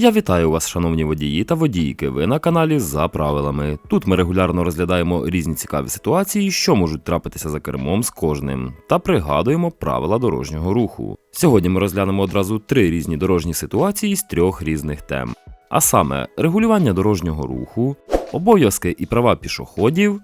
Я вітаю вас, шановні водії та водійки. Ви на каналі за правилами. Тут ми регулярно розглядаємо різні цікаві ситуації, що можуть трапитися за кермом з кожним, та пригадуємо правила дорожнього руху. Сьогодні ми розглянемо одразу три різні дорожні ситуації з трьох різних тем: а саме регулювання дорожнього руху, обов'язки і права пішоходів.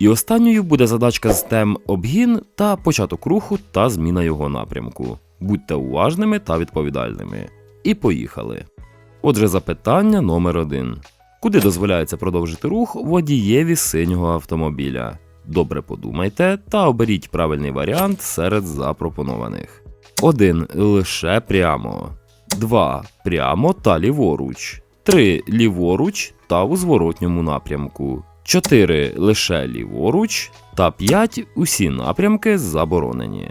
І останньою буде задачка з тем обгін та початок руху та зміна його напрямку. Будьте уважними та відповідальними. І поїхали. Отже, запитання номер один. Куди дозволяється продовжити рух водієві синього автомобіля? Добре подумайте та оберіть правильний варіант серед запропонованих. 1. Лише прямо. 2. Прямо та ліворуч. 3. Ліворуч та у зворотньому напрямку. 4. Лише ліворуч. Та 5. Усі напрямки заборонені.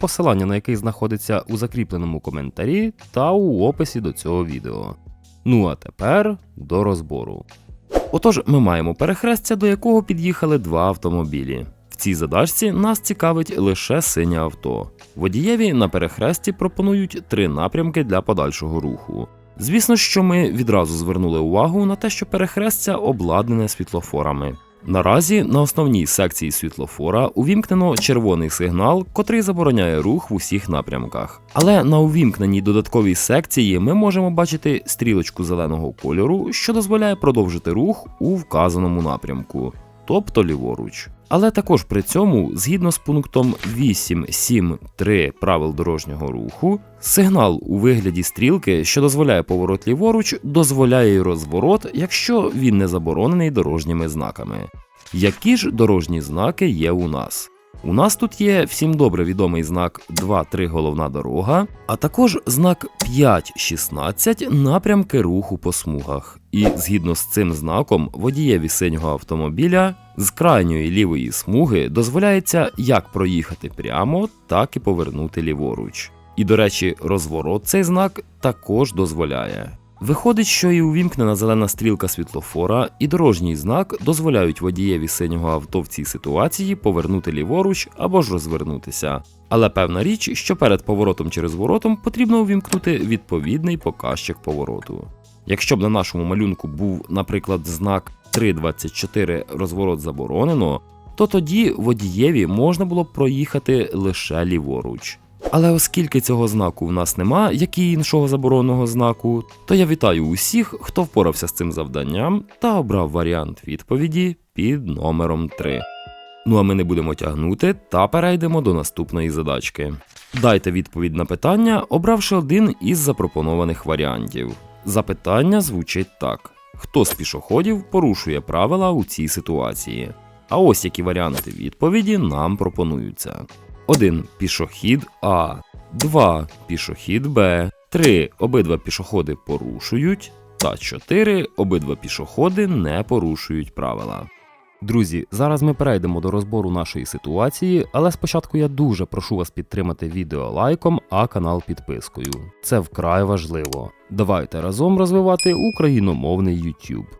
посилання на який знаходиться у закріпленому коментарі та у описі до цього відео. Ну а тепер до розбору. Отож, ми маємо перехрестя, до якого під'їхали два автомобілі. В цій задачці нас цікавить лише синє авто. Водієві на перехресті пропонують три напрямки для подальшого руху. Звісно, що ми відразу звернули увагу на те, що перехрестя обладнане світлофорами. Наразі на основній секції світлофора увімкнено червоний сигнал, котрий забороняє рух в усіх напрямках. Але на увімкненій додатковій секції ми можемо бачити стрілочку зеленого кольору, що дозволяє продовжити рух у вказаному напрямку, тобто ліворуч. Але також при цьому, згідно з пунктом 8.7.3 правил дорожнього руху, сигнал у вигляді стрілки, що дозволяє поворот ліворуч, дозволяє й розворот, якщо він не заборонений дорожніми знаками. Які ж дорожні знаки є у нас? У нас тут є всім добре відомий знак 2-3 головна дорога, а також знак 5-16 напрямки руху по смугах. І згідно з цим знаком водієві синього автомобіля з крайньої лівої смуги дозволяється як проїхати прямо, так і повернути ліворуч. І, до речі, розворот цей знак також дозволяє. Виходить, що і увімкнена зелена стрілка світлофора, і дорожній знак дозволяють водієві синього авто в цій ситуації повернути ліворуч або ж розвернутися. Але певна річ, що перед поворотом чи розворотом потрібно увімкнути відповідний показчик повороту. Якщо б на нашому малюнку був, наприклад, знак 3.24 розворот заборонено, то тоді водієві можна було б проїхати лише ліворуч. Але оскільки цього знаку в нас нема, як і іншого забороненого знаку, то я вітаю усіх, хто впорався з цим завданням та обрав варіант відповіді під номером 3. Ну а ми не будемо тягнути та перейдемо до наступної задачки. Дайте відповідь на питання, обравши один із запропонованих варіантів. Запитання звучить так: хто з пішоходів порушує правила у цій ситуації? А ось які варіанти відповіді нам пропонуються. 1. Пішохід А, 2. Пішохід Б, 3. Обидва пішоходи порушують. Та 4. Обидва пішоходи не порушують правила. Друзі, зараз ми перейдемо до розбору нашої ситуації, але спочатку я дуже прошу вас підтримати відео лайком, а канал підпискою. Це вкрай важливо. Давайте разом розвивати україномовний YouTube.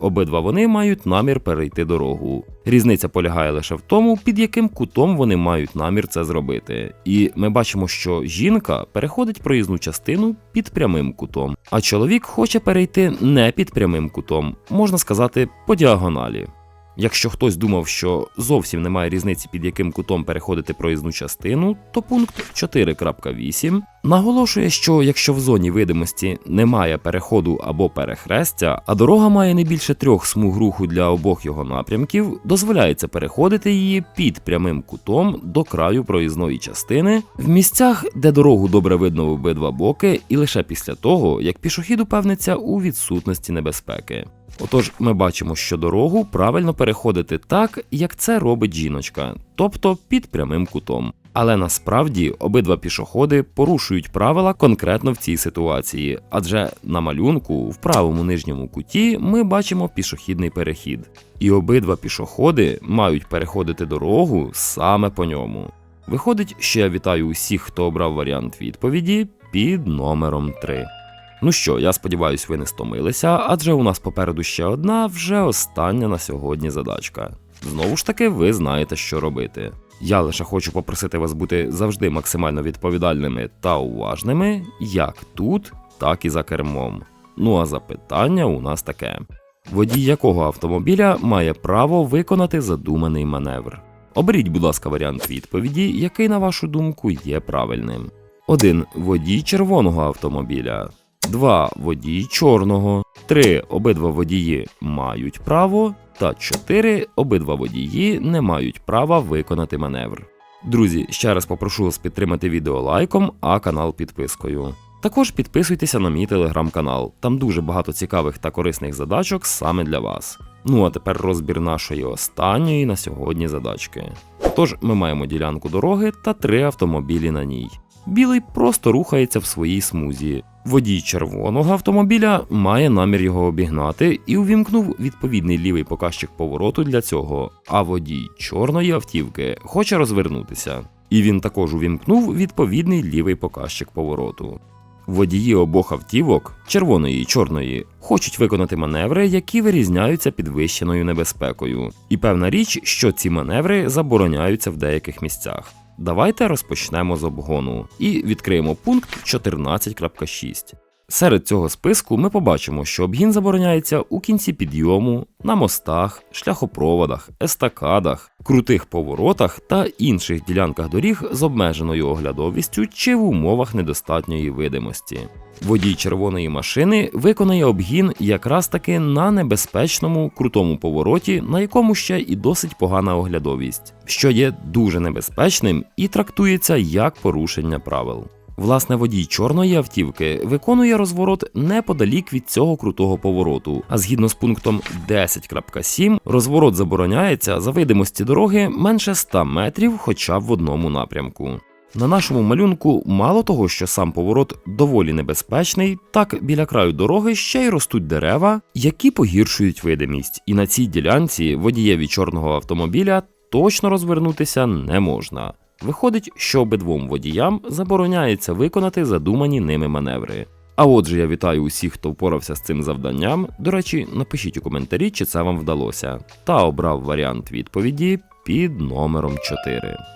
Обидва вони мають намір перейти дорогу. Різниця полягає лише в тому, під яким кутом вони мають намір це зробити. І ми бачимо, що жінка переходить проїзну частину під прямим кутом, а чоловік хоче перейти не під прямим кутом, можна сказати, по діагоналі. Якщо хтось думав, що зовсім немає різниці, під яким кутом переходити проїзну частину, то пункт 4.8 наголошує, що якщо в зоні видимості немає переходу або перехрестя, а дорога має не більше трьох смуг руху для обох його напрямків, дозволяється переходити її під прямим кутом до краю проїзної частини в місцях, де дорогу добре видно в обидва боки, і лише після того, як пішохід упевниться у відсутності небезпеки. Отож, ми бачимо, що дорогу правильно переходити так, як це робить жіночка, тобто під прямим кутом. Але насправді обидва пішоходи порушують правила конкретно в цій ситуації, адже на малюнку в правому нижньому куті ми бачимо пішохідний перехід, і обидва пішоходи мають переходити дорогу саме по ньому. Виходить, що я вітаю усіх, хто обрав варіант відповіді під номером 3. Ну що, я сподіваюся, ви не стомилися, адже у нас попереду ще одна, вже остання на сьогодні задачка. Знову ж таки, ви знаєте, що робити. Я лише хочу попросити вас бути завжди максимально відповідальними та уважними, як тут, так і за кермом. Ну а запитання у нас таке: водій якого автомобіля має право виконати задуманий маневр? Оберіть, будь ласка, варіант відповіді, який, на вашу думку, є правильним. 1. Водій червоного автомобіля. 2. Водій чорного. 3. Обидва водії мають право. Та 4. Обидва водії не мають права виконати маневр. Друзі, ще раз попрошу вас підтримати відео лайком, а канал підпискою. Також підписуйтеся на мій телеграм-канал, там дуже багато цікавих та корисних задачок саме для вас. Ну а тепер розбір нашої останньої на сьогодні задачки. Тож ми маємо ділянку дороги та три автомобілі на ній. Білий просто рухається в своїй смузі. Водій червоного автомобіля має намір його обігнати і увімкнув відповідний лівий показчик повороту для цього. А водій чорної автівки хоче розвернутися. І він також увімкнув відповідний лівий показчик повороту. Водії обох автівок, червоної і чорної, хочуть виконати маневри, які вирізняються підвищеною небезпекою. І певна річ, що ці маневри забороняються в деяких місцях. Давайте розпочнемо з обгону і відкриємо пункт 14.6. Серед цього списку ми побачимо, що обгін забороняється у кінці підйому, на мостах, шляхопроводах, естакадах, крутих поворотах та інших ділянках доріг з обмеженою оглядовістю чи в умовах недостатньої видимості. Водій червоної машини виконає обгін якраз таки на небезпечному крутому повороті, на якому ще і досить погана оглядовість, що є дуже небезпечним і трактується як порушення правил. Власне, водій чорної автівки виконує розворот неподалік від цього крутого повороту. А згідно з пунктом 10.7, розворот забороняється за видимості дороги менше 100 метрів, хоча б в одному напрямку. На нашому малюнку мало того, що сам поворот доволі небезпечний, так біля краю дороги ще й ростуть дерева, які погіршують видимість, і на цій ділянці водієві чорного автомобіля точно розвернутися не можна. Виходить, що обидвом водіям забороняється виконати задумані ними маневри. А отже, я вітаю усіх, хто впорався з цим завданням. До речі, напишіть у коментарі, чи це вам вдалося, та обрав варіант відповіді під номером 4.